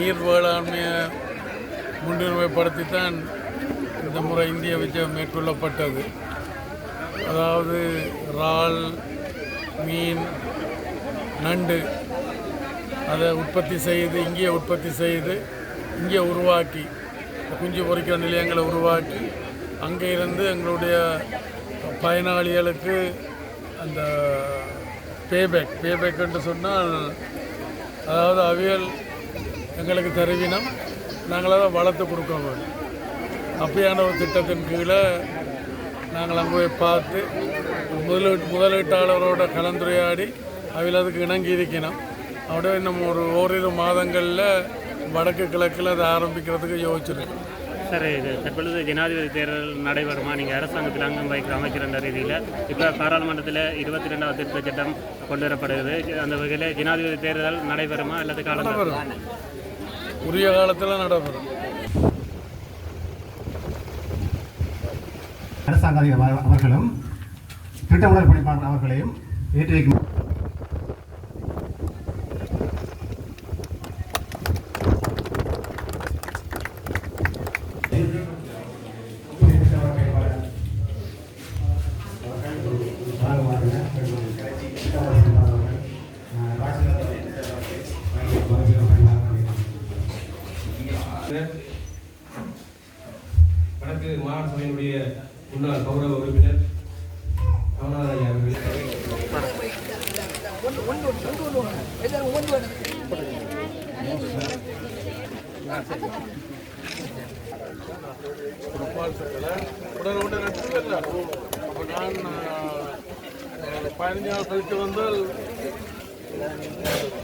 நீர் வேளாண்மையை முன்னுரிமைப்படுத்தி தான் இந்த முறை இந்திய விஜயம் மேற்கொள்ளப்பட்டது. அதாவது இறால் மீன் நண்டு அதை உற்பத்தி செய்து இங்கே உற்பத்தி செய்து இங்கே உருவாக்கி குஞ்சு பொறிக்கிற நிலையங்களை உருவாக்கி அங்கே இருந்து எங்களுடைய பயனாளிகளுக்கு அந்த பேபேக் பேபேக் என்று சொன்னால் அதாவது அவியல் எங்களுக்கு தருவினம் நாங்கள் அதை வளர்த்து கொடுக்க வேண்டும் அப்படியான ஒரு திட்டத்தின் கீழே நாங்கள் அங்கே போய் பார்த்து முதலீட்டு முதலீட்டாளரோட கலந்துரையாடி அவையில் அதுக்கு இணங்கி இருக்கணும் அப்படியே இன்னும் ஒரு ஓரிரு மாதங்களில் வடக்கு கிழக்கில் அதை ஆரம்பிக்கிறதுக்கு யோசிச்சிருக்கோம். சார் இது தற்பொழுது ஜனாதிபதி தேர்தல் நடைபெறுமா? நீங்கள் அரசாங்கத்தில் அங்கம் வகிக்கிற அமைச்சர் என்ற ரீதியில் இப்போ பாராளுமன்றத்தில் இருபத்தி ரெண்டாவது திருத்த சட்டம் கொண்டு வரப்படுகிறது. அந்த வகையில் ஜனாதிபதி தேர்தல் நடைபெறுமா? அல்லது காலம் உரிய காலத்தில் நடைபெறும். அரசாங்க அவர்களும் திட்ட பணிப்பாளர் அவர்களையும் ஏற்றி வடக்கு மாகாண சபையினுடைய முன்னாள் கௌரவ உறுப்பினர் கமலநாதன் அவர்கள். உடனே பதினஞ்சு நாள் கழித்து வந்தால்